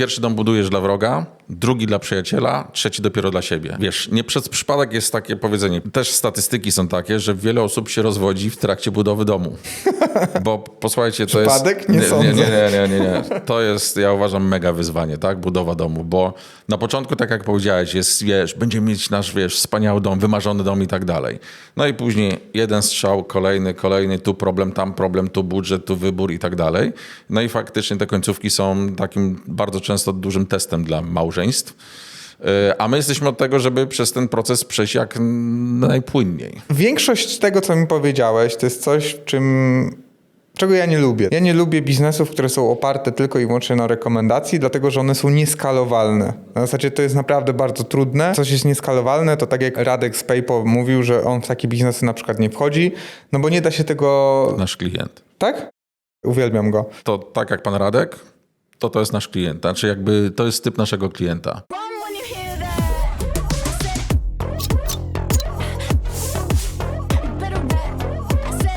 pierwszy dom budujesz dla wroga, drugi dla przyjaciela, trzeci dopiero dla siebie. Wiesz, nie przez przypadek jest takie powiedzenie. Też statystyki są takie, że wiele osób się rozwodzi w trakcie budowy domu. Bo posłuchajcie, to Przypadek? jest... Nie nie, sądzę. nie, nie, nie, nie, nie. To jest, ja uważam, mega wyzwanie, tak? Budowa domu, bo na początku, tak jak powiedziałeś, jest, wiesz, będziemy mieć nasz, wiesz, wspaniały dom, wymarzony dom i tak dalej. No i później jeden strzał, kolejny, kolejny, tu problem, tam problem, tu budżet, tu wybór i tak dalej. No i faktycznie te końcówki są takim bardzo często dużym testem dla małżeństw. Yy, A my jesteśmy od tego, żeby przez ten proces przejść jak najpłynniej. Większość tego, co mi powiedziałeś, to jest coś, czym. Czego ja nie lubię. Ja nie lubię biznesów, które są oparte tylko i wyłącznie na rekomendacji, dlatego że one są nieskalowalne. Na zasadzie to jest naprawdę bardzo trudne. Coś jest nieskalowalne, to tak jak Radek z PayPal mówił, że on w takie biznesy na przykład nie wchodzi, no bo nie da się tego. Nasz klient. Tak? Uwielbiam go. To tak jak pan Radek, to to jest nasz klient. Znaczy jakby to jest typ naszego klienta.